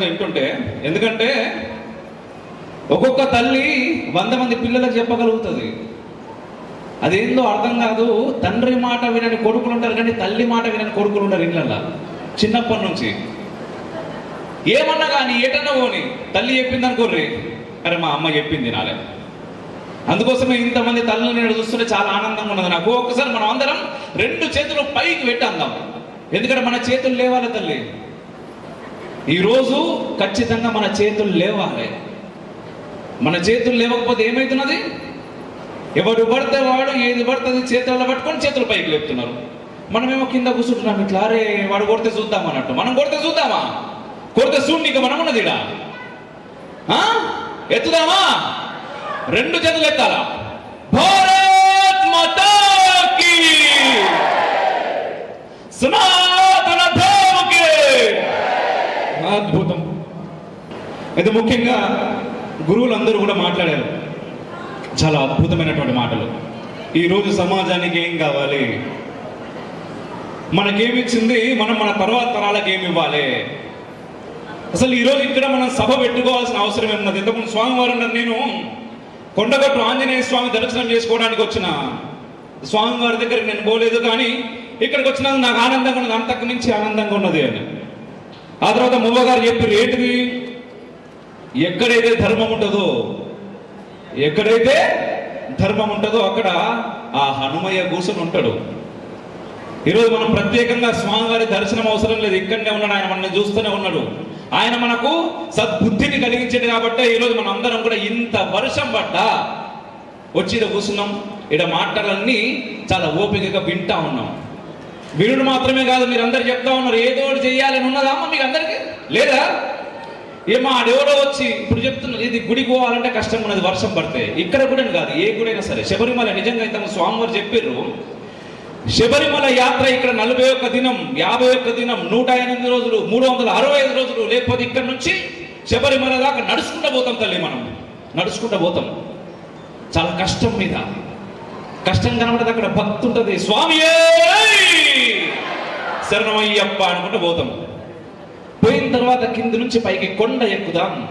మీ వింటుంటే ఎందుకంటే ఒక్కొక్క తల్లి వంద మంది పిల్లలకు చెప్పగలుగుతుంది. అదేందో అర్థం కాదు. తండ్రి మాట వినని కొడుకులు ఉంటారు కానీ తల్లి మాట వినని కొడుకులు ఉంటారు ఇళ్ళల్లో చిన్నప్పటి నుంచి. ఏమన్నా కానీ ఏటన్నా పోని తల్లి చెప్పింది అనుకోర్రి అరే మా అమ్మ చెప్పింది నాలే. అందుకోసమే ఇంతమంది తల్లిని నేను చూస్తుంటే చాలా ఆనందంగా ఉన్నది నాకు. ఒక్కసారి మనం అందరం రెండు చేతులు పైకి పెట్టి అందాం. ఎందుకంటే మన చేతులు లేవాలి తల్లి. ఈరోజు ఖచ్చితంగా మన చేతులు లేవాలి. మన చేతులు లేవకపోతే ఏమవుతున్నది ఎవడు పడితే వాడు ఏది పడుతుంది చేతుల్లో పట్టుకొని చేతులు పైకి లేపుతున్నారు. మనమేమో కింద కూర్చుంటున్నాం ఇట్లా అరే వాడు కొడితే చూద్దాం అన్నట్టు. మనం కొడితే చూద్దామా? కొడితే చూడు నీకు మనం ఉన్నది ఇడా ఆ? ఎత్తుదామా? రెండు చేతులు ఎత్తాలా? భారత్ మాతా సునా అద్భుతం అయితే ముఖ్యంగా గురువులందరూ కూడా మాట్లాడారు. చాలా అద్భుతమైనటువంటి మాటలు. ఈరోజు సమాజానికి ఏం కావాలి? మనకేమిచ్చింది? మనం మన తర్వాత తరాలకు ఏమి ఇవ్వాలి? అసలు ఈరోజు ఇక్కడ మనం సభ పెట్టుకోవాల్సిన అవసరం ఏమున్నది? ఇంతకుముందు స్వామివారు అన్నారు నేను కొండగట్టు ఆంజనేయ స్వామి దర్శనం చేసుకోవడానికి వచ్చిన. స్వామివారి దగ్గరికి నేను పోలేదు కానీ ఇక్కడికి వచ్చినందుకు నాకు ఆనందంగా ఉన్నది అంతకు మించి ఆనందంగా ఉన్నది అని. ఆ తర్వాత మువ్వగారు చెప్పారు ఏంటిది? ఎక్కడైతే ధర్మం ఉంటుందో ఎక్కడైతే ధర్మం ఉంటుందో అక్కడ ఆ హనుమయ్య కూసుని ఉంటాడు. ఈరోజు మనం ప్రత్యేకంగా స్వామివారి దర్శనం అవసరం లేదు. ఇక్కడనే ఉన్నాడు. ఆయన మనల్ని చూస్తూనే ఉన్నాడు. ఆయన మనకు సద్బుద్ధిని కలిగించాడు కాబట్టి ఈరోజు మనం అందరం కూడా ఇంత వర్షం పడ్డ వచ్చి ఈడ కూర్చున్నాం. ఈడ మాటలన్నీ చాలా ఓపికగా వింటా ఉన్నాం. వినుడు మాత్రమే కాదు మీరు అందరు చెప్తా ఉన్నారు ఏదో ఒకటి చేయాలని ఉన్నదా అమ్మ మీకు అందరికి లేదా ఏమో ఆడెవడో వచ్చి ఇప్పుడు చెప్తున్నారు ఇది గుడి పోవాలంటే కష్టం ఉన్నది వర్షం పడితే. ఇక్కడ కూడా కాదు ఏ గుడైనా సరే. శబరిమల నిజంగా అయితే స్వామివారు చెప్పారు శబరిమల యాత్ర ఇక్కడ నలభై ఒక్క దినం యాభై ఒక్క దినం నూట ఎనిమిది రోజులు మూడు వందల అరవై ఐదు రోజులు లేకపోతే ఇక్కడ నుంచి శబరిమల దాకా నడుచుకుంటూ పోతాం తల్లి మనం. నడుచుకుంటూ పోతాం. చాలా కష్టం మీద. కష్టం కనబడదు అక్కడ భక్తి ఉంటుంది. స్వామి శరణమయ్యప్ప అనుకుంటూ పోతాం. పోయిన తర్వాత కింద నుంచి పైకి కొండ ఎక్కుదాం.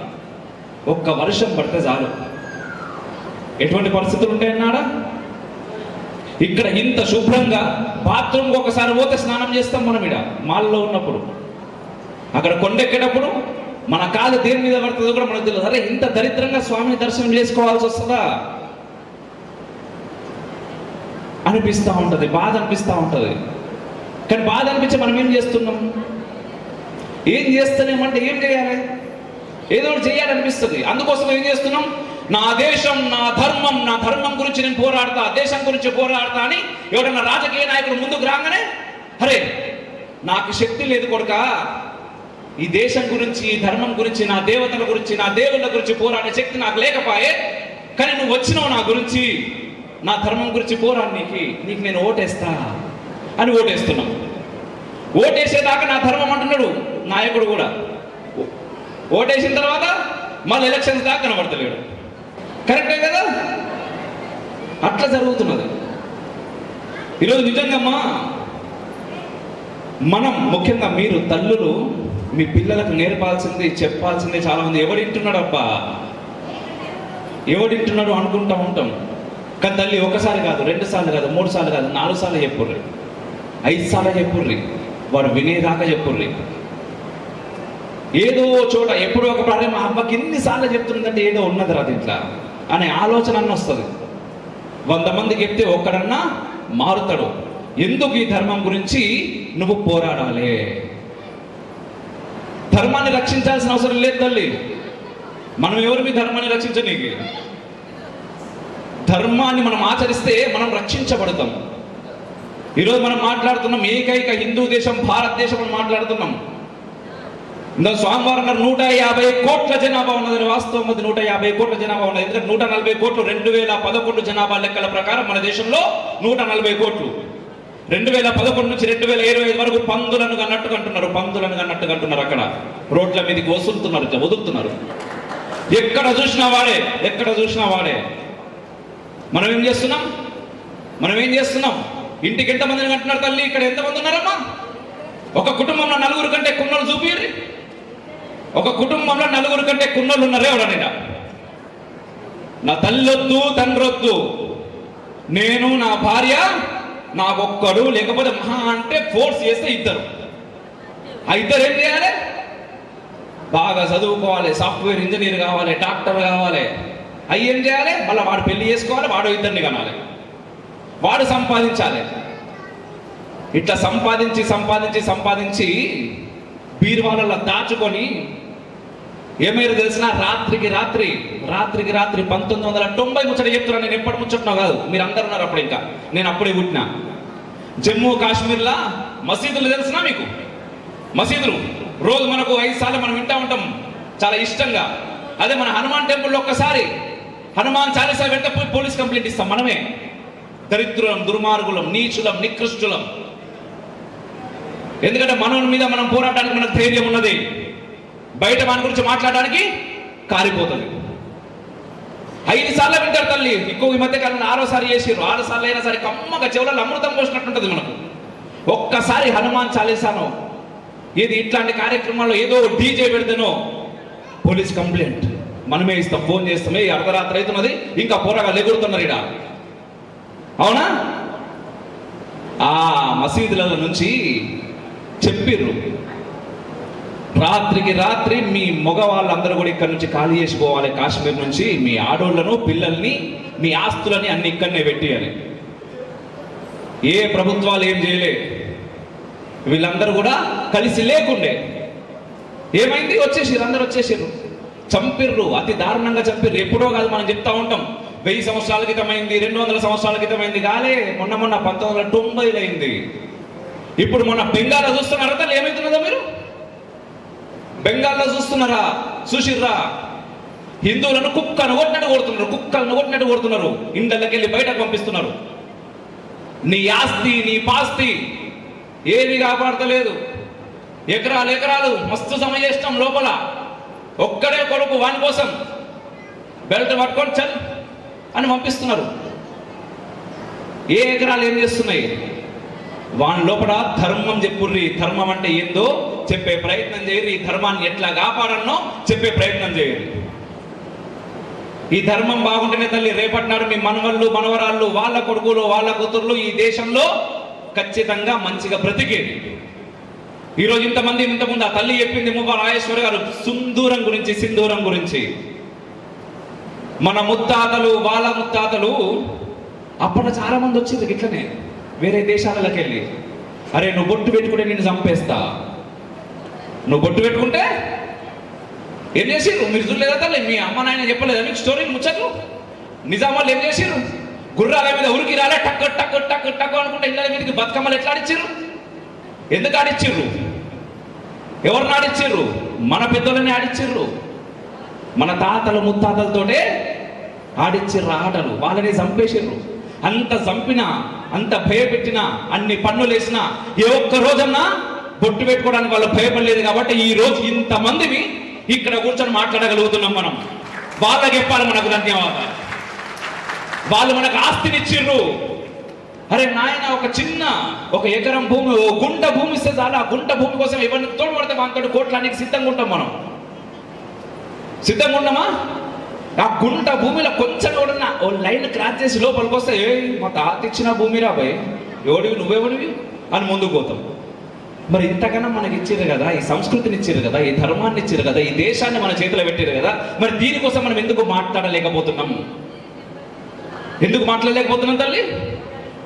ఒక్క వర్షం పడితే చాలు. ఎటువంటి పరిస్థితులు ఉంటాయన్నాడా ఇక్కడ ఇంత శుభ్రంగా బాత్రూమ్కి ఒకసారి పోతే స్నానం చేస్తాం మనం ఇక్కడ మాల్లో ఉన్నప్పుడు. అక్కడ కొండెక్కేటప్పుడు మన కాలు దేని మీద పడుతుందో కూడా మనకు తెలియదు. అరే ఇంత దరిద్రంగా స్వామిని దర్శనం చేసుకోవాల్సి వస్తుందా? అనిపిస్తూ ఉంటుంది బాధ అనిపిస్తూ ఉంటుంది. కానీ బాధ అనిపించి మనం ఏం చేస్తున్నాం? ఏం చేస్తలేమంటే ఏం చేయాలి? ఏదో ఒకటి చేయాలనిపిస్తుంది. అందుకోసం ఏం చేస్తున్నాం? నా దేశం నా ధర్మం నా ధర్మం గురించి నేను పోరాడతా దేశం గురించి పోరాడతా అని ఎవరైనా రాజకీయ నాయకుడు ముందుకు రాగానే అరే నాకు శక్తి లేదు కొడుక. ఈ దేశం గురించి ఈ ధర్మం గురించి నా దేవతల గురించి నా దేవుళ్ళ గురించి పోరాడే శక్తి నాకు లేకపోయే కానీ నువ్వు వచ్చినావు నా గురించి. నా ధర్మం గురించి పోరాడు నీకు. నీకు నేను ఓటేస్తా అని ఓటేస్తున్నాం. ఓటేసేదాకా నా ధర్మం అంటున్నాడు నాయకుడు కూడా. ఓటేసిన తర్వాత మళ్ళీ ఎలక్షన్స్ దాకా కనబడతలేడు. కరెక్టే కదా? అట్లా జరుగుతున్నది. ఈరోజు నిజంగమ్మా మనం ముఖ్యంగా మీరు తల్లులు మీ పిల్లలకు నేర్పాల్సింది చెప్పాల్సింది చాలామంది ఎవడింటున్నాడు అబ్బా ఎవడింటున్నాడు అనుకుంటా ఉంటాం. కానీ తల్లి ఒకసారి కాదు రెండు సార్లు కాదు మూడు సార్లు కాదు నాలుగు సార్లు చెప్పుర్రి. ఐదు సార్లు చెప్పుర్రి. వారు వినేదాకా చెప్పుర్రి. ఏదో చోట ఎప్పుడో ఒక ప్రాబ్లం మా అమ్మకి ఎన్నిసార్లు చెప్తుందంటే ఏదో ఉన్నది రా దీంట్లో అనే ఆలోచన అన్న వస్తుంది. వంద మంది చెప్తే ఒక్కడన్నా మారుతాడు. ఎందుకు ఈ ధర్మం గురించి నువ్వు పోరాడాలి? ధర్మాన్ని రక్షించాల్సిన అవసరం లేదు తల్లి. మనం ఎవరు మీ ధర్మాన్ని రక్షించనీకి? ధర్మాన్ని మనం ఆచరిస్తే మనం రక్షించబడతాం. ఈరోజు మనం మాట్లాడుతున్నాం ఏకైక హిందూ దేశం భారతదేశం అని మాట్లాడుతున్నాం. ఇందా స్వామివారు అన్నారు నూట యాభై కోట్ల జనాభా ఉన్నది వాస్తవం అది నూట యాభై కోట్ల జనాభా ఉన్నది. ఎందుకంటే నూట నలభై కోట్లు రెండు వేల పదకొండు జనాభా లెక్కల ప్రకారం మన దేశంలో నూట నలభై కోట్లు. రెండు వేల పదకొండు నుంచి రెండు వేల ఇరవై ఐదు వరకు పందులను అన్నట్టుగా అంటున్నారు. పందులను అన్నట్టుగా అంటున్నారు అక్కడ. రోడ్ల మీదకి వసులుతున్నారు వదులుతున్నారు. ఎక్కడ చూసినా వాడే ఎక్కడ చూసినా వాడే. మనం ఏం చేస్తున్నాం? మనం ఏం చేస్తున్నాం? ఇంటికి ఎంతమందిని అంటున్నారు తల్లి? ఇక్కడ ఎంతమంది ఉన్నారమ్మా? ఒక కుటుంబంలో నలుగురు కంటే కున్నలు చూపిరి ఒక కుటుంబంలో నలుగురు కంటే కున్నలు ఉన్నారే ఎవడనైనా నా తల్లొద్దు తండ్రొద్దు. నేను నా భార్య నాకొక్కడు లేకపోతే మహా అంటే ఫోర్స్ చేస్తే ఇద్దరు. ఆ ఇద్దరు ఏం చేయాలి? బాగా చదువుకోవాలి సాఫ్ట్వేర్ ఇంజనీర్ కావాలి డాక్టర్ కావాలి. అవి ఏం చేయాలి? మళ్ళీ వాడు పెళ్ళి చేసుకోవాలి వాడు ఇద్దరిని కనాలి. వాడు సంపాదించాలి. ఇట్లా సంపాదించి సంపాదించి సంపాదించి బీరువాలలో దాచుకొని ఏమైనా తెలిసిన రాత్రికి రాత్రి రాత్రికి రాత్రి పంతొమ్మిది వందల తొంభై ముచ్చట చెప్తున్నా నేను ఎప్పటి ముచ్చట్నో కాదు. మీరు అందరు ఉన్నారు అప్పుడు ఇంకా. నేను అప్పుడే పుట్టినా. జమ్మూ కాశ్మీర్లా మసీదులు తెలిసినా మీకు? మసీదులు. రోజు మనకు ఐదు సార్లు మనం వింటా ఉంటాం. చాలా ఇష్టంగా. అదే మన హనుమాన్ టెంపుల్లో ఒక్కసారి హనుమాన్ చాలీసా వెంట పోయి పోలీస్ కంప్లైంట్ ఇస్తాం మనమే. దరిద్రులం దుర్మార్గులం నీచులం నికృష్టులం. ఎందుకంటే మనోని మీద మనం పోరాటానికి మనకు ధైర్యం ఉన్నది. బయట మన గురించి మాట్లాడడానికి కారిపోతుంది. ఐదు సార్లు వింటారు తల్లి ఎక్కువ ఈ మధ్య కాలంలో ఆరోసారి చేసిర్రు. ఆరు సార్లు అయినా సరే కమ్మగా చెవులలో అమృతం పోసినట్టుంటది మనకు. ఒక్కసారి హనుమాన్ చాలీసాను ఏది ఇట్లాంటి కార్యక్రమాల్లో ఏదో డీజే పెడితేనో పోలీస్ కంప్లైంట్. మనమే ఇస్తాం ఫోన్ చేస్తామే అర్ధరాత్రి అవుతున్నది ఇంకా పోరాగా ఎగురుతున్నారు ఇక్కడ అవునా? ఆ మసీదుల నుంచి చెప్పిర్రు. రాత్రికి రాత్రి మీ మగవాళ్ళందరూ కూడా ఇక్కడ నుంచి ఖాళీ చేసుకోవాలి కాశ్మీర్ నుంచి మీ ఆడోళ్ళను పిల్లల్ని మీ ఆస్తులని అన్ని ఇక్కడనే పెట్టేయాలి. ఏ ప్రభుత్వాలు ఏం చేయలే. వీళ్ళందరూ కూడా కలిసి లేకుండే. ఏమైంది? వచ్చేసారు అందరు వచ్చేసారు చంపిర్రు అతి దారుణంగా చంపిర్రు. ఎప్పుడో కాదు మనం చెప్తా ఉంటాం. వెయ్యి సంవత్సరాల క్రితమైంది రెండు వందల సంవత్సరాల క్రితమైంది. కాలే మొన్న మొన్న పంతొమ్మిది వందల తొంభైలో అయింది. ఇప్పుడు మొన్న బెంగాల్లో చూస్తున్నారా తల్లి? ఏమైతున్నదో మీరు? బెంగాల్లో చూస్తున్నారా? చూసిర్రా? హిందువులను కుక్కను కొట్టినట్టు కొడుతున్నారు కుక్కలను కొట్టినట్టు కొడుతున్నారు. ఇండ్లకి వెళ్ళి బయటకు పంపిస్తున్నారు. నీ ఆస్తి నీ పాస్తి ఏది కాపాడతలేదు. ఎకరాలు ఎకరాలు మస్తు సమయేష్టం లోపల. ఒక్కడే కొడుకు వాని కోసం బెల్ట్ పట్టుకొని చల్ అని పంపిస్తున్నారు. ఏ ఎకరాలు ఏం చేస్తున్నాయి? వాని లోపల ధర్మం చెప్పుర్రి. ధర్మం అంటే ఏందో చెప్పే ప్రయత్నం చేయరు ఈ ధర్మాన్ని ఎట్లా కాపాడన్నో చెప్పే ప్రయత్నం చేయరు ఈ ధర్మం బాగుంటేనే తల్లి రేపటినాడు మీ మనవళ్ళు మనవరాళ్ళు వాళ్ళ కొడుకులు వాళ్ళ కూతుర్లు ఈ దేశంలో ఖచ్చితంగా మంచిగా బ్రతికేది. ఈరోజు ఇంతమంది ఇంతకుముందు ఆ తల్లి చెప్పింది మువ్వ రాజేశ్వరి గారు సుందూరం గురించి సింధూరం గురించి. మన ముత్తాతలు వాళ్ళ ముత్తాతలు అప్పుడు చాలా మంది వచ్చింది ఇట్లనే వేరే దేశాలకు వెళ్ళి అరే నువ్వు బొట్టు పెట్టుకుంటే నేను చంపేస్తా. నువ్వు బొట్టు పెట్టుకుంటే ఏం చేసిర్రు? మీరు చూడలేదా తల్లి? మీ అమ్మ నాయన చెప్పలేదా మీకు స్టోరీ ముచ్చట్లు? నిజామాలు ఏం చేసిర్రు? గుర్రాల మీద ఉరికి రాలే టక్ టక్ టక్ టక్ అనుకుంటే ఇళ్ళ మీదకి బతుకమ్మలు ఎట్లా ఆడిచ్చిర్రు? ఎందుకు ఆడిచ్చిర్రు? ఎవరిని ఆడిచ్చిర్రు? మన పెద్దలని ఆడిచ్చిర్రు. మన తాతలు ముత్తాతలతోటే ఆడిచ్చిర్రు ఆటలు వాళ్ళని చంపేసిర్రు. అంత చంపినా అంత భయపెట్టినా అన్ని పన్నులు వేసినా ఏ ఒక్క రోజన్నా బొట్టు పెట్టుకోవడానికి వాళ్ళు భయపడలేదు కాబట్టి ఈ రోజు ఇంతమందిని ఇక్కడ కూర్చొని మాట్లాడగలుగుతున్నాం మనం. వాళ్ళకి చెప్పాలి మనకు ధన్యవాదాలు. వాళ్ళు మనకు ఆస్తినిచ్చిర్రు. అరే నాయన ఒక చిన్న ఒక ఎకరం భూమి ఓ గుంట భూమి ఇస్తే చాలా. ఆ గుంట భూమి కోసం ఎవరిని తోడ్పడితే మనతో కోట్లానికి సిద్ధంగా ఉంటాం మనం. సిద్ధంగా ఉన్నామా? ఆ గుంట భూమిలో కొంచెం కూడా ఓ లైన్ క్రాస్ చేసి లోపలికి వస్తే ఏ మా తాత ఇచ్చిన భూమి భయ్ ఎవడివి నువ్వెవడివి? అని ముందుకు పోతాం. మరి ఇంతకన్నా మనకి ఇచ్చారు కదా ఈ సంస్కృతిని ఇచ్చారు కదా ఈ ధర్మాన్ని ఇచ్చారు కదా ఈ దేశాన్ని మన చేతిలో పెట్టారు కదా మరి దీనికోసం మనం ఎందుకు మాట్లాడలేకపోతున్నాం? ఎందుకు మాట్లాడలేకపోతున్నాం తల్లి?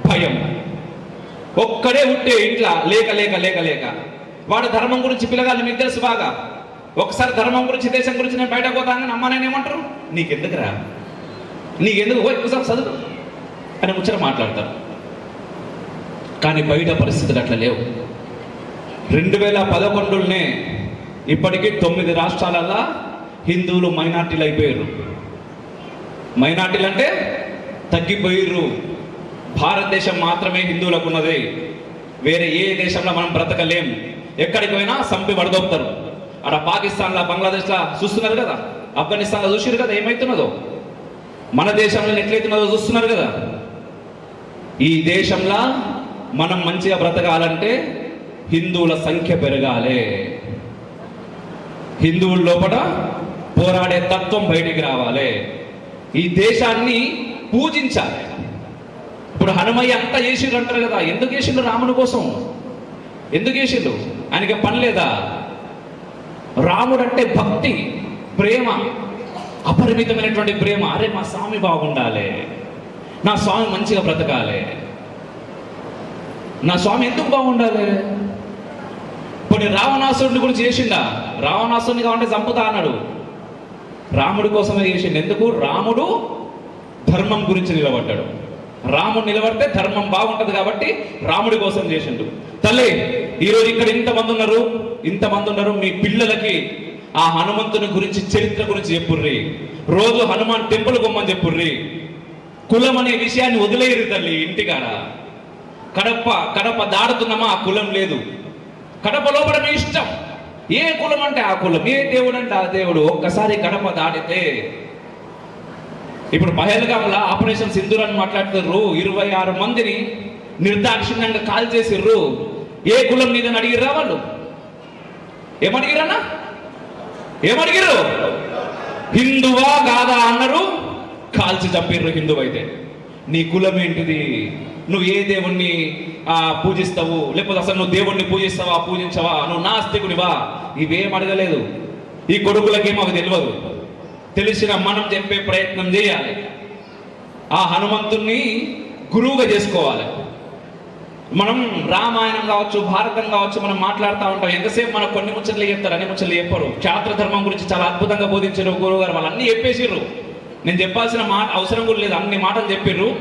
భయం. ఒక్కడే ఉంటే ఇంట్లో లేక లేక లేక లేక. వాడు ధర్మం గురించి పిల్లగాళ్ళు మీకు తెలుసు బాగా? ఒకసారి ధర్మం గురించి దేశం గురించి నేను బయటకు పోతానని అమ్మ నేను ఏమంటారు? నీకెందుకురా? నీకెందుకు? పోయి ఒకసారి చదువు. అని ముచ్చట మాట్లాడతారు. కానీ బయట పరిస్థితులు అట్లా లేవు. రెండు వేల పదకొండులోనే ఇప్పటికీ తొమ్మిది రాష్ట్రాలలో హిందువులు మైనార్టీలు అయిపోయారు. మైనార్టీలు అంటే తగ్గిపోయిర్రు. భారతదేశం మాత్రమే హిందువులకు ఉన్నది. వేరే ఏ దేశంలో మనం బ్రతకలేం. ఎక్కడికి పోయినా సంపి పడదొప్పుతారు అక్కడ పాకిస్తాన్లో బంగ్లాదేశ్లో చూస్తున్నారు కదా? ఆఫ్ఘనిస్తాన్లో చూసారు కదా? ఏమవుతున్నదో మన దేశంలో ఎట్లయితున్నదో చూస్తున్నారు కదా? ఈ దేశంలో మనం మంచిగా బ్రతకాలంటే హిందువుల సంఖ్య పెరగాలి. హిందువుల లోపల పోరాడే తత్వం బయటికి రావాలి. ఈ దేశాన్ని పూజించాలి. ఇప్పుడు హనుమయ్య అంతా చేసిండ్రు అంటారు కదా ఎందుకు చేసిండు రాముని కోసం? ఎందుకు చేసిండు ఆయనకి పని లేదా? రాముడంటే భక్తి ప్రేమ అపరిమితమైనటువంటి ప్రేమ. అరే మా స్వామి బాగుండాలి. నా స్వామి మంచిగా బ్రతకాలి. నా స్వామి ఎందుకు బాగుండాలి? కొన్ని రావణాసురుడిని గురించి చేసిండా? రావణాసురుని కావాలంటే చంపుతా అన్నాడు. రాముడి కోసమే చేసిండు. ఎందుకు? రాముడు ధర్మం గురించి నిలబడ్డాడు. రాముడు నిలబడితే ధర్మం బాగుంటది కాబట్టి రాముడి కోసం చేసిండు. తల్లి ఈరోజు ఇక్కడ ఇంతమంది ఉన్నారు. ఇంతమంది ఉన్నారు మీ పిల్లలకి ఆ హనుమంతుని గురించి చరిత్ర గురించి చెప్పుర్రి. రోజు హనుమాన్ టెంపుల్ గుమ్మని చెప్పుర్రి. కులం అనే విషయాన్ని వదిలేయరు తల్లి ఇంటికాడ. కడప కడప దాడుతున్నామా ఆ కులం లేదు. కడప లోపల మీ ఇష్టం. ఏ కులం అంటే ఆ కులం. ఏ దేవుడు అంటే ఆ దేవుడు. ఒక్కసారి కడప దాటితే. ఇప్పుడు పహల్గామ్లా ఆపరేషన్ సింధూర్ అని మాట్లాడుతున్నారు ఇరవై ఆరు మందిని నిర్దాక్షిణ్యంగా కాల్ చేసిర్రు ఏ కులం మీద అడిగిర్రా వాళ్ళు? ఏమడిగిరన్నా? ఏమడిగిరు హిందువా కాదా అన్నారు. కాల్చి చంపిర్రు హిందువు అయితే. నీ కులం ఏంటిది? నువ్వు ఏ దేవుణ్ణి పూజిస్తావు? లేకపోతే అసలు నువ్వు దేవుణ్ణి పూజిస్తావా పూజించవా? నువ్వు నాస్తికుడివా ఇవేం అడగలేదు ఈ కొడుకులకేమో అవి తెలియదు తెలిసిన మనం చెప్పే ప్రయత్నం చేయాలి. ఆ హనుమంతుణ్ణి గురువుగా చేసుకోవాలి. మనం రామాయణం కావచ్చు భారతం కావచ్చు మనం మాట్లాడుతూ ఉంటాం. ఎంతసేపు మనకు కొన్ని ముచ్చట్లు చెప్తారు అన్ని ముచ్చట్లు చెప్పరు. క్షాత్ర ధర్మం గురించి చాలా అద్భుతంగా బోధించారు గురువు గారు వాళ్ళు అన్ని చెప్పేసిర్రు. నేను చెప్పాల్సిన మాట అవసరం కూడా లేదు. అన్ని మాటలు చెప్పిర్రు.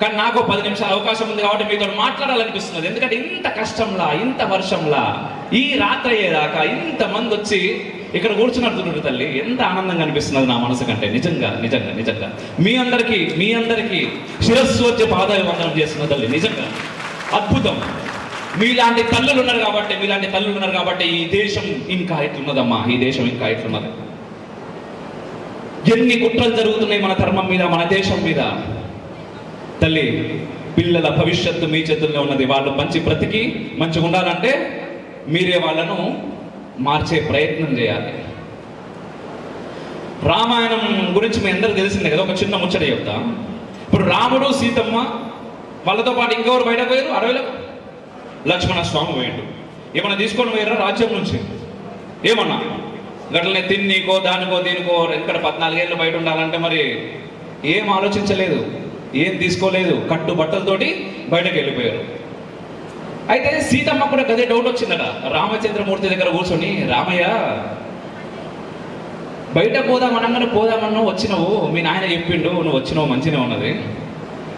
కానీ నాకు పది నిమిషాలు అవకాశం ఉంది కాబట్టి మీతో మాట్లాడాలనిపిస్తున్నది ఎందుకంటే ఇంత కష్టంలా ఇంత వర్షంలా ఈ రాత్రి అయ్యేదాకా ఇంత మంది వచ్చి ఇక్కడ కూర్చున్నట్టు తల్లి. ఎంత ఆనందంగా అనిపిస్తున్నది నా మనసు కంటే. నిజంగా నిజంగా నిజంగా. మీ అందరికీ మీ అందరికీ శిరస్సు వచ్చే పాదాభివందనం చేస్తున్న తల్లి. నిజంగా. అద్భుతం. మీలాంటి తల్లులు ఉన్నారు కాబట్టి మీలాంటి తల్లులు ఉన్నారు కాబట్టి ఈ దేశం ఇంకా ఇట్లున్నదమ్మా ఈ దేశం ఇంకా ఇట్లున్నది ఎన్ని కుట్రలు జరుగుతున్నాయి మన ధర్మం మీద మన దేశం మీద? తల్లి పిల్లల భవిష్యత్తు మీ చేతుల్లో ఉన్నది. వాళ్ళు మంచి బ్రతికి మంచిగా ఉండాలంటే మీరే వాళ్ళను మార్చే ప్రయత్నం చేయాలి. రామాయణం గురించి మీ అందరూ తెలిసిందే కదా ఒక చిన్న ముచ్చట చెప్తా. ఇప్పుడు రాముడు సీతమ్మ వాళ్ళతో పాటు ఇంకెవరు బయట పోయారు? అడవిలో లక్ష్మణ స్వామి పోయిండు. ఏమన్నా తీసుకొని పోయారా రాజ్యం నుంచి? ఏమన్నా? గట్లనే తిన్నీకో దానికో దీనికో ఇక్కడ పద్నాలుగేళ్ళు బయట ఉండాలంటే మరి ఏం ఆలోచించలేదు ఏం తీసుకోలేదు కట్టు బట్టలతోటి బయటకు వెళ్ళిపోయారు. అయితే సీతమ్మ కూడా గదే డౌట్ వచ్చిందట. రామచంద్రమూర్తి దగ్గర కూర్చొని రామయ్య బయట పోదామనగానే పోదామన్నా వచ్చినావు. మీ నాయన చెప్పిండు నువ్వు వచ్చినావు మంచిగా ఉన్నది.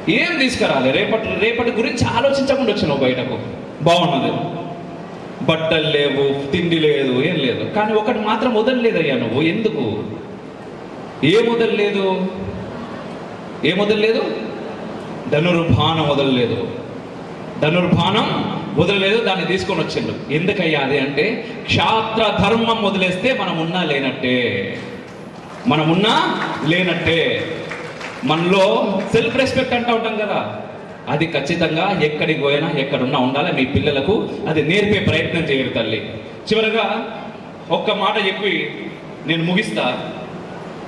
ఏం తీసుకురాలి? రేపటి రేపటి గురించి ఆలోచించకుండా వచ్చినావు బయటకు. బాగున్నది. బట్టలు లేవు తిండి లేదు ఏం లేదు. కానీ ఒకటి మాత్రం వదలలేదయ్యా నువ్వు. ఎందుకు? ఏం వదలలేదు? ఏం వదలలేదు? ధనుర్భానం వదలలేదు. ధనుర్భానం వదలలేదు దాన్ని తీసుకొని వచ్చిండు. ఎందుకయ్యా అది అంటే క్షాత్ర ధర్మం వదిలేస్తే మనం ఉన్నా లేనట్టే. మనం లేనట్టే. మనలో సెల్ఫ్ రెస్పెక్ట్ అంటూ ఉంటాం కదా. అది ఖచ్చితంగా ఎక్కడికి పోయినా ఎక్కడున్నా ఉండాలి. మీ పిల్లలకు అది నేర్పే ప్రయత్నం చేయరు తల్లి. చివరగా ఒక్క మాట చెప్పి నేను ముగిస్తా.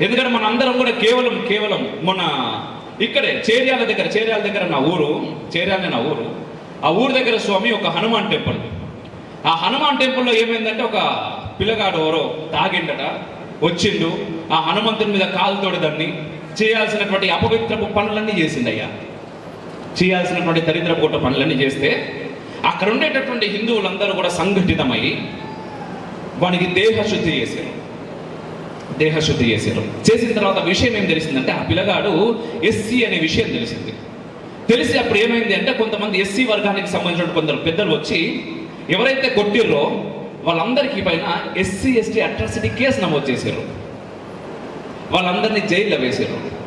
ఎందుకంటే మన అందరం కూడా కేవలం కేవలం మన ఇక్కడే చేర్యాల దగ్గర చేర్యాల దగ్గర నా ఊరు చేర్యాలనే నా ఊరు. ఆ ఊరు దగ్గర స్వామి ఒక హనుమాన్ టెంపుల్. ఆ హనుమాన్ టెంపుల్లో ఏమైందంటే ఒక పిల్లగాడు ఎవరో తాగిండట వచ్చిండు. ఆ హనుమంతుని మీద కాలుతోడి దాన్ని. చేయాల్సినటువంటి అపవిత్రపు పనులన్నీ చేసిందయ్యా. చేయాల్సినటువంటి దరిద్రపూట పనులన్నీ చేస్తే అక్కడ ఉండేటటువంటి హిందువులందరూ కూడా సంఘటితమై వానికి దేహశుద్ధి చేశారు. దేహశుద్ధి చేశారు. చేసిన తర్వాత విషయం ఏం తెలిసిందంటే ఆ పిల్లగాడు ఎస్సీ అనే విషయం తెలిసింది. తెలిసి అప్పుడు ఏమైంది అంటే కొంతమంది ఎస్సీ వర్గానికి సంబంధించిన కొందరు పెద్దలు వచ్చి ఎవరైతే కొట్టిర్రో వాళ్ళందరికీ పైన ఎస్సీ ఎస్టీ అట్రాసిటీ కేసు నమోదు చేశారు. వాళ్ళందరినీ జైల్లో వేశారు.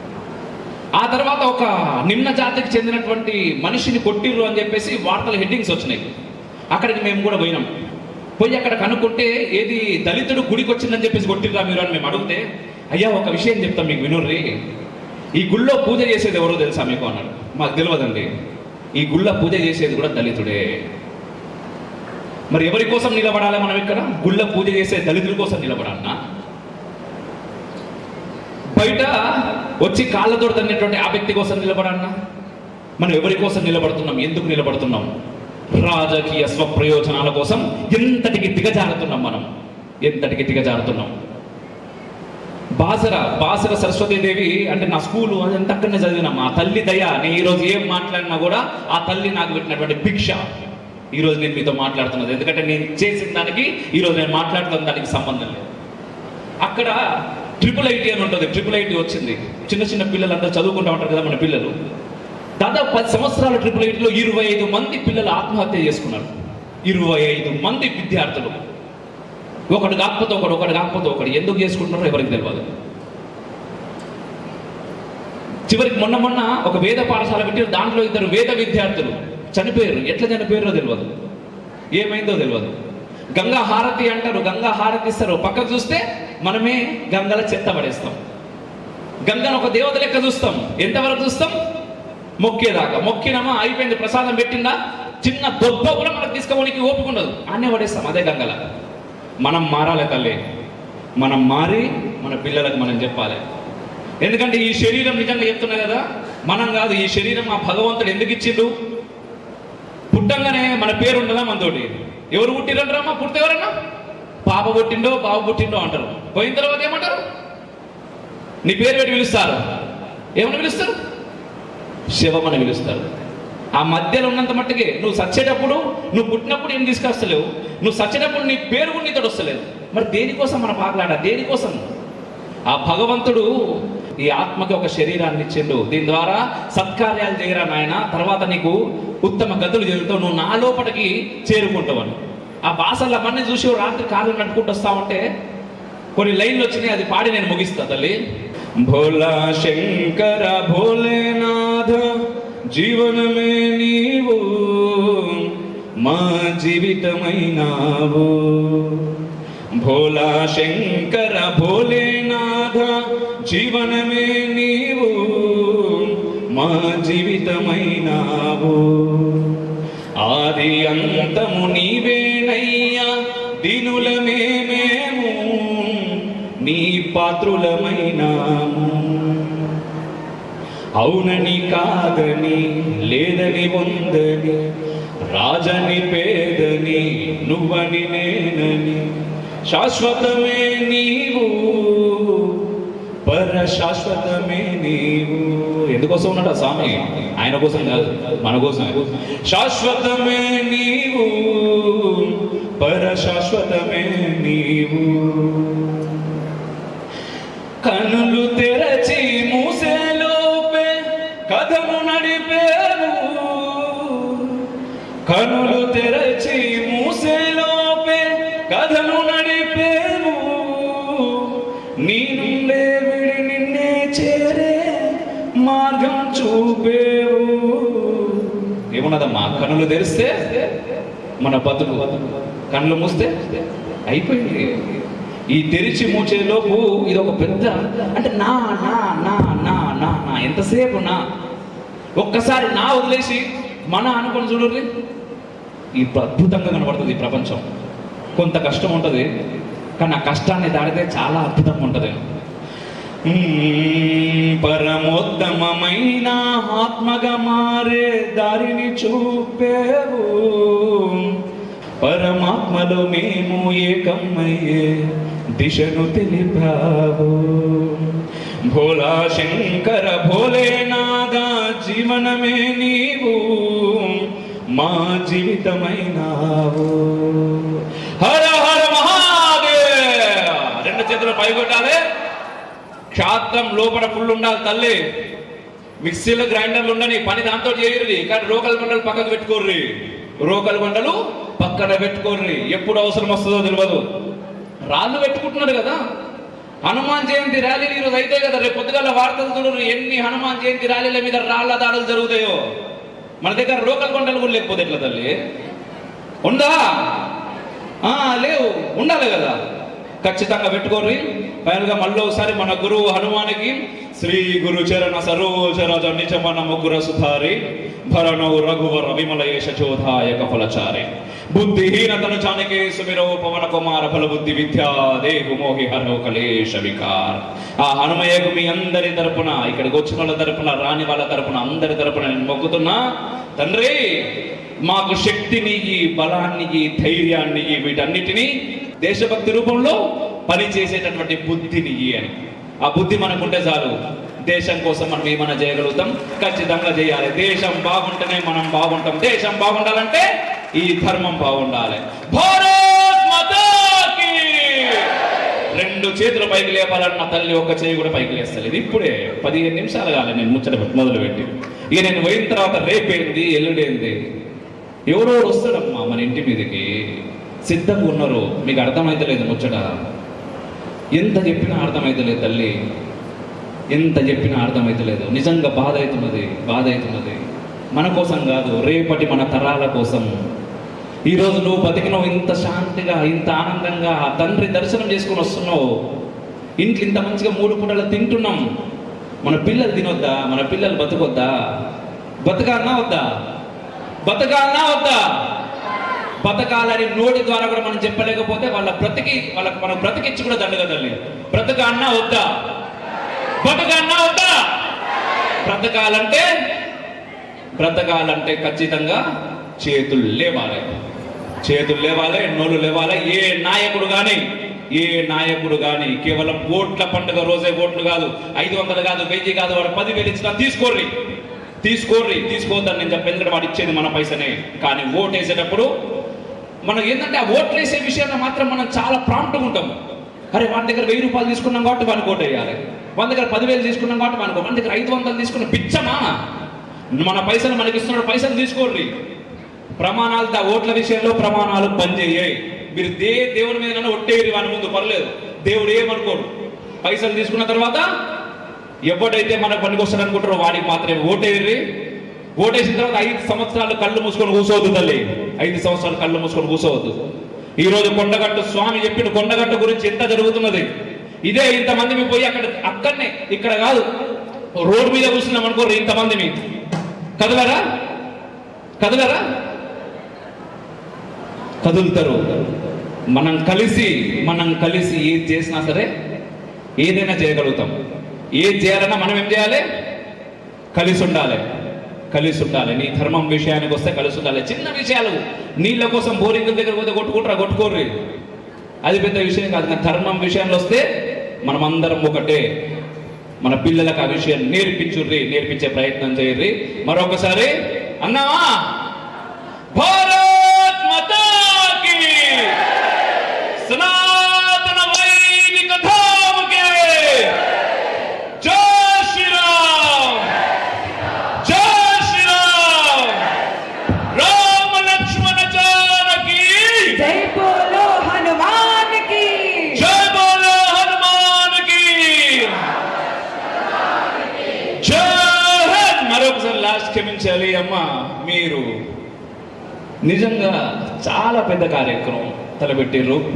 ఆ తర్వాత ఒక నిమ్న జాతికి చెందినటువంటి మనిషిని కొట్టిర్రు అని చెప్పేసి వార్తల హెడ్డింగ్స్ వచ్చినాయి. అక్కడికి మేము కూడా పోయినాం. పోయి అక్కడ కనుక్కుంటే ఏది దళితుడు గుడికి వచ్చిందని చెప్పేసి కొట్టిర్రా మీరు అని మేము అడిగితే అయ్యా ఒక విషయం చెప్తాం మీకు వినుర్రి. ఈ గుళ్ళో పూజ చేసేది ఎవరో తెలుసా మీకు? అన్నాడు. మాకు తెలియదండి ఈ గుళ్ళ పూజ చేసేది కూడా దళితుడే. మరి ఎవరి కోసం నిలబడాలి మనం ఇక్కడ? గుళ్ళ పూజ చేసే దళితుల కోసం నిలబడాలన్నా బయట వచ్చి కాళ్ళతో తన్నేటువంటి ఆ వ్యక్తి కోసం నిలబడన్నా మనం ఎవరి కోసం నిలబడుతున్నాం? ఎందుకు నిలబడుతున్నాం? రాజకీయ స్వప్రయోజనాల కోసం ఎంతటికి దిగజారుతున్నాం మనం? ఎంతటికి దిగజారుతున్నాం? బాసర బాసర సరస్వతీదేవి అంటే నా స్కూలు అదంతా అక్కడనే చదివిన మా తల్లి దయ. నేను ఈరోజు ఏం మాట్లాడినా కూడా ఆ తల్లి నాకు పెట్టినటువంటి భిక్ష. ఈరోజు నేను మీతో మాట్లాడుతున్నది. ఎందుకంటే నేను చేసిన దానికి ఈరోజు నేను మాట్లాడుతున్న దానికి సంబంధం లేదు. అక్కడ ట్రిపుల్ ఐటీ అని ఉంటుంది? ట్రిపుల్ ఐటీ వచ్చింది. చిన్న చిన్న పిల్లలు అందరూ చదువుకుంటూ ఉంటారు కదా మన పిల్లలు. దాదాపు పది సంవత్సరాల ట్రిపుల్ ఐటీలో ఇరవై ఐదు మంది పిల్లలు ఆత్మహత్య చేసుకున్నారు. ఇరవై ఐదు మంది విద్యార్థులు. ఒకటి కాకపోతే ఒకడు ఒకటి కాకపోతే ఒకడు. ఎందుకు చేసుకుంటున్నారో ఎవరికి తెలియదు చివరికి మొన్న మొన్న ఒక వేద పాఠశాల పెట్టి దాంట్లో ఇద్దరు వేద విద్యార్థులు. చనిపోయారు. ఎట్లా చనిపోయారో తెలియదు ఏమైందో తెలియదు గంగా హారతి అంటారు. గంగా హారతి ఇస్తారు. పక్కకు చూస్తే మనమే గంగల చెత్త పడేస్తాం. గంగను ఒక దేవత లెక్క చూస్తాం. ఎంతవరకు చూస్తాం? మొక్కేదాకా మొక్కినామా? అయిపోయింది. ప్రసాదం పెట్టిందా? చిన్న దొబ్బ కూడా మనకు తీసుకోవడానికి ఓపిక ఉండదు. అన్నే పడేస్తాం అదే గంగల. మనం మారాలి తల్లి. మనం మారి మన పిల్లలకు మనం చెప్పాలి. ఎందుకంటే ఈ శరీరం నిజంగా చెప్తున్నా కదా మనం కాదు ఈ శరీరం ఆ భగవంతుడు ఎందుకు ఇచ్చిండు? పుట్టంగానే మన పేరు ఉండదా మనతోటి ఎవరు పుట్టిరంటారమ్మా పుడితే ఎవరన్నా? పాప పుట్టిండో బాబు పుట్టిండో అంటారు. పోయిన తర్వాత ఏమంటారు? నీ పేరు పెట్టి పిలుస్తారు. ఏమని పిలుస్తారు? శివమని పిలుస్తారు. ఆ మధ్యలో ఉన్నంత మట్టుకే నువ్వు సచ్చేటప్పుడు నువ్వు పుట్టినప్పుడు ఏం తీసుకొస్తలేవు? నువ్వు సచ్చేటప్పుడు నీ పేరు కూడా నీతో వస్తలేదు. మరి దేనికోసం మన పాకలాడ దేనికోసం? ఆ భగవంతుడు ఈ ఆత్మకి ఒక శరీరాన్ని ఇచ్చిండు. దీని ద్వారా సత్కార్యాలు చేయరా నాయన? తర్వాత నీకు ఉత్తమ గతులు జరుగుతావు నువ్వు నా లోపలికి చేరుకుంటావని ఆ బాసల పని చూసి రాత్రి కాళ్ళు నడుకుంటూ వస్తా ఉంటే కొన్ని లైన్లు వచ్చినాయి అది పాడి నేను ముగిస్తా తల్లి. భోలా శంకర భోలేనాథ జీవనమే నీవు మా జీవితమైనావు. భోలా శంకర భోలేనాథ జీవనమే నీవు మా జీవితమైనావు. ఆది అంతము నీవే పాత్రులమైనాము. అవునని కాదని లేదని ఉందని రాజని పేదని నువ్వని నేనని శాశ్వతమే నీవు పర శాశ్వతమే నీవు. ఎందుకోసం ఉన్నాడు ఆ స్వామి? ఆయన కోసం కాదు మన కోసం. శాశ్వతమే నీవు పర శాశ్వతమే నీవు. కనులు తెరచి మూసేలోపే కథను నడిపేవు. కనులు తెరచి మూసేలోపే కథను నడిపేవు. నీ నుండే విడి నిన్నే చేరే మార్గం చూపేవు. ఏమున్నదమ్మా? కనులు తెరిస్తే మన బతుకు. కళ్ళు మూస్తే అయిపోయింది. ఈ తెరిచి మూచేలోపు ఇది ఒక పెద్ద అంటే నా నా నా నా నా నా ఎంతసేపు నా? ఒక్కసారి నా వదిలేసి మన అనుకుని చూడండి. ఈ అద్భుతంగా కనబడుతుంది ఈ ప్రపంచం. కొంత కష్టం ఉంటుంది కానీ ఆ కష్టాన్ని దాడితే చాలా అద్భుతంగా ఉంటుంది. పరమోత్తమైన పరమోత్తమమైన ఆత్మగా మారే దారిని చూపేవు. పరమాత్మలో మేము ఏకమయ్యే దిశను తెలిపావు. భోలా శంకర భోలేనాథ జీవనమే నీవు. మా జీవితమైనావు. హర హర మహాదేవ్. రెండు చేతులు పైగొట్టాలి క్షాత్రం లోపల ఫుల్ ఉండాలి తల్లి. మిక్సీలో గ్రైండర్లు ఉండని పని దాంతో చేయరు కానీ రోకల్ మండలు పక్కకు పెట్టుకోర్రి. రోకల్ మండలు పక్కన పెట్టుకోర్రి. ఎప్పుడు అవసరం వస్తుందో తెలియదు రాళ్ళు పెట్టుకుంటున్నారు కదా. హనుమాన్ జయంతి ర్యాలీలు ఈరోజు అయితే కదా. రేపు పొద్దుగల వార్తలు చూడరు. ఎన్ని హనుమాన్ జయంతి ర్యాలీల మీద రాళ్ళ దాడులు జరుగుతాయో. మన దగ్గర లోకల్ కొండలు కూడా లేకపోతే ఎట్లా తల్లి? ఉందా? లేవు. ఉండాలి కదా. ఖచ్చితంగా పెట్టుకోర్రి. పైనగా మళ్ళీ ఒకసారి మన గురువు హనుమానికి శ్రీ గురు చరణ సరోజరజ నిజమన ముగ్గుర సుధారి భరణౌ రఘువర విమలయేష యశ చోధాయక ఫలచారి బుద్ధిహీనతను చానకే సుమిరో పవన కుమార ఫల బుద్ధి విద్యా దేహు మోహి హరో కలేశ వికార్. ఆ హనుమయ్యకు మీ అందరి తరపున ఇక్కడికి వచ్చిన వాళ్ళ తరపున రాని వాళ్ళ తరపున అందరి తరపున నేను మొక్కుతున్నా తండ్రి మాకు శక్తిని బలానికి బలాన్ని ధైర్యాన్ని వీటన్నిటిని దేశభక్తి రూపంలో పని చేసేటటువంటి బుద్ధిని అని ఆ బుద్ధి మనకుంటే చాలు. దేశం కోసం మనం ఏమైనా చేయగలుగుతాం? ఖచ్చితంగా చేయాలి. దేశం బాగుంటేనే మనం బాగుంటాం. దేశం బాగుండాలంటే ఈ ధర్మం బాగుండాలి. భారత్ రెండు చేతులు పైకి లేపాలన్న తల్లి ఒక చేయి కూడా పైకి లేస్తలేదు. ఇప్పుడే పదిహేను నిమిషాలు కాలే నేను ముచ్చట మొదలు పెట్టి ఇక నేను పోయిన తర్వాత రేపేంది ఎల్లుడేంది? ఎవరో వస్తాడమ్మా మన ఇంటి మీదకి? సిద్ధంగా ఉన్నారు? మీకు అర్థమైతలేదు ముచ్చట. ఎంత చెప్పినా అర్థమైతలేదు తల్లి. ఎంత చెప్పినా అర్థమైతలేదు. నిజంగా బాధ అవుతున్నది బాధ అవుతున్నది మన కోసం కాదు రేపటి మన తరాల కోసం. ఈరోజు నువ్వు బతికినవు ఇంత శాంతిగా ఇంత ఆనందంగా ఆ తండ్రి దర్శనం చేసుకుని వస్తున్నావు. ఇంట్లో ఇంత మంచిగా మూడు పూటలు తింటున్నాం. మన పిల్లలు తినొద్దా? మన పిల్లలు బతకొద్దా? బతకాలన్నా వద్దా? బతకాలన్నా వద్దా? బతకాలని నోటి ద్వారా కూడా మనం చెప్పలేకపోతే వాళ్ళ బ్రతికి వాళ్ళకి మనం బ్రతికించి కూడా దండగ తల్లి. బ్రతక అన్నా వద్దా? బతక అన్నా వద్దా? బ్రతకాలంటే బ్రతకాలంటే ఖచ్చితంగా చేతులు లేవాలి. చేతులు లేవాలి నోళ్ళు లేవాలి. ఏ నాయకుడు కానీ ఏ నాయకుడు కానీ కేవలం ఓట్ల పండుగ రోజే ఓట్లు కాదు ఐదు వందలు కాదు వెయ్యి కాదు వాడు పదివేలు ఇచ్చినా తీసుకోర్రి. తీసుకోర్రి తీసుకోవద్దని నేను చెప్పి. ఎందుకంటే వాడు ఇచ్చేది మన పైసనే. కానీ ఓట్ వేసేటప్పుడు మనం ఏంటంటే ఆ ఓట్లు వేసే విషయాన్ని మాత్రం మనం చాలా ప్రాంప్ట్గా ఉంటాం. అరే వాటి దగ్గర వెయ్యి రూపాయలు తీసుకున్నాం కాబట్టి వాడిని ఓటు వేయాలి. వాడి దగ్గర పదివేలు తీసుకున్నాం కాబట్టి మనకు మన దగ్గర ఐదు వందలు తీసుకున్న పిచ్చమా మన పైసలు మనకి ఇస్తున్నాడు పైసలు తీసుకోండి. ప్రమాణాలు దా ఓట్ల విషయంలో ప్రమాణాలు పనిచేయాయి మీరు దే దేవుని మీద ఒట్టేరి వాని ముందు పర్లేదు. దేవుడు ఏమనుకోడు? పైసలు తీసుకున్న తర్వాత ఎవడైతే మనకు పనికొస్తాడు అనుకుంటారో వాడికి మాత్రమే ఓటేరి ఓటేసిన తర్వాత ఐదు సంవత్సరాలు కళ్ళు మూసుకొని కూసోవద్దు తల్లి. ఐదు సంవత్సరాలు కళ్ళు మూసుకొని కూసోవద్దు. ఈ రోజు కొండగట్టు స్వామి చెప్పిన కొండగట్టు గురించి ఎంత జరుగుతున్నది? ఇదే ఇంతమంది మీ పోయి అక్కడ అక్కడనే ఇక్కడ కాదు రోడ్డు మీద కూర్చున్నాం అనుకోరు ఇంతమంది మీ కదలరా? కదలరా? కదులుతారు. మనం కలిసి మనం కలిసి ఏది చేసినా సరే ఏదైనా చేయగలుగుతాం. ఏది చేయాలన్నా మనం ఏం చేయాలి? కలిసి ఉండాలి. కలిసి ఉండాలి నీ ధర్మం విషయానికి వస్తే కలిసి ఉండాలి చిన్న విషయాలు నీళ్ళ కోసం బోరింగ్ దగ్గర పోతే కొట్టుకుంటారా? కొట్టుకోర్రి. అది పెద్ద విషయం కాదు కానీ ధర్మం విషయంలో వస్తే మనం అందరం ఒకటే. మన పిల్లలకు ఆ విషయం నేర్పించుర్రి నేర్పించే ప్రయత్నం చేయర్రి. మరొకసారి అన్నావా? భారత్ నిజంగా చాలా పెద్ద కార్యక్రమం తలపెట్టిర్రు.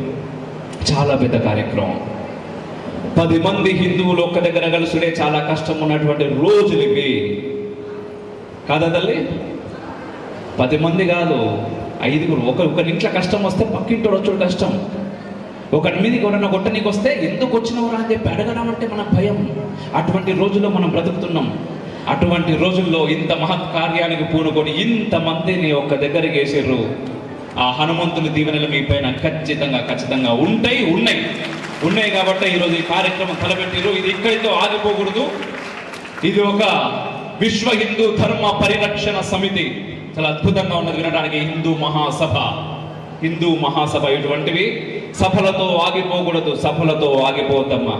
చాలా పెద్ద కార్యక్రమం. పది మంది హిందువులు ఒక్క దగ్గర కలుసుడే చాలా కష్టం ఉన్నటువంటి రోజులు ఇవి కాదా తల్లి? పది మంది కాదు ఐదుగురు. ఒక ఒకరి ఇంట్లో కష్టం వస్తే పక్కింటోడు వచ్చుడు కష్టం. ఒకరి మీదకి ఎవరైనా కొట్ట వస్తే ఎందుకు వచ్చినవరా అని చెప్పి అడగడం అంటే మన భయం. అటువంటి రోజుల్లో మనం బ్రతుకుతున్నాం. అటువంటి రోజుల్లో ఇంత మహత్ కార్యానికి పూనుకొని ఇంతమందిని ఒక్క దగ్గరికి వేసారు ఆ హనుమంతుని దీవెనలు మీ పైన ఖచ్చితంగా ఖచ్చితంగా ఉంటాయి ఉన్నాయి. ఉన్నాయి కాబట్టి ఈరోజు ఈ కార్యక్రమం తలపెట్టారు ఇది ఇక్కడితో ఆగిపోకూడదు. ఇది ఒక విశ్వ హిందూ ధర్మ పరిరక్షణ సమితి. చాలా అద్భుతంగా ఉన్నది వినడానికి హిందూ మహాసభ. హిందూ మహాసభ ఇటువంటివి. సఫలతో ఆగిపోకూడదు సఫలతో ఆగిపోవద్దమ్మా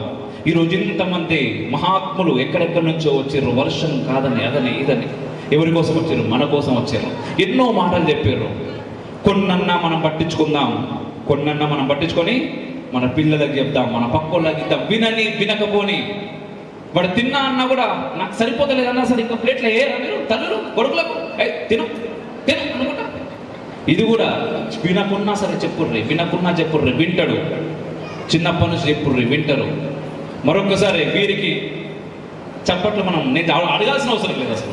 ఈరోజు ఇంతమంది మహాత్ములు ఎక్కడెక్కడి నుంచో వచ్చారు? వర్షం కాదని అదని ఇదని. ఎవరి కోసం వచ్చారు? మన కోసం వచ్చారు. ఎన్నో మాటలు చెప్పారు. కొన్నన్నా మనం పట్టించుకుందాం. కొన్నన్నా మనం పట్టించుకొని మన పిల్లలకి చెప్దాం మన పక్కోళ్ళకి చెప్దాం. వినని వినకపోని. వాడు తిన్నా అన్నా కూడా నాకు సరిపోతలేదు అన్నా సరే ఇంకా ప్లేట్లో ఏ మీరు? తల్లులు కొడుకులకు ఏయ్, తిను తిను అనుకుంటా. ఇది కూడా వినకున్నా సరే చెప్పుర్రి వినకున్నా చెప్పుర్రి వింటాడు. చిన్నప్పటి నుంచి చెప్పుర్రి వింటారు. మరొకసారి వీరికి చప్పట్లు మనం నేను అడగాల్సిన అవసరం లేదు అసలు.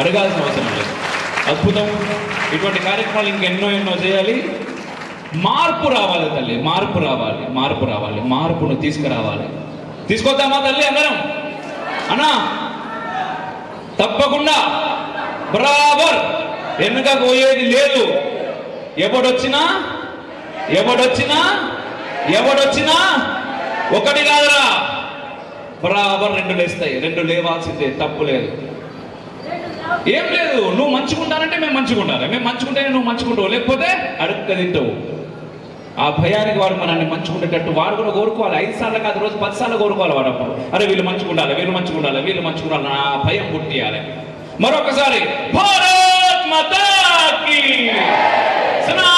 అడగాల్సిన అవసరం లేదు. అద్భుతం. ఇటువంటి కార్యక్రమాలు ఇంకెన్నో ఎన్నో చేయాలి. మార్పు రావాలి తల్లి మార్పు రావాలి మార్పు రావాలి మార్పును తీసుకురావాలి. తీసుకొద్దామా తల్లి అందరం? అన్నా తప్పకుండా. బరాబర్. వెనుక పోయేది లేదు. ఎవడొచ్చినా ఎవడొచ్చినా ఎవడొచ్చినా ఒకటి కాదురా. బరాబర్ రెండు లేస్తాయి. రెండు లేవాల్సిందే తప్పు లేదు. ఏం లేదు నువ్వు మంచుకుంటానంటే మేము మంచుకుంటాను మేము మంచుకుంటేనే నువ్వు మంచుకుంటావు లేకపోతే అడుక్క తింటావు. ఆ భయానికి వాడు మనల్ని మంచుకునేటట్టు వాడు కూడా కోరుకోవాలి. ఐదు సార్లు కాదు రోజు పది సార్లు కోరుకోవాలి వాడు అప్పుడు. అరే వీళ్ళు మంచుకుండాలి వీళ్ళు మంచుకుండాలి వీళ్ళు మంచుకుండాలి ఆ భయం పుట్టియాలి. మరొకసారి భారత్ మాతాకి! సనా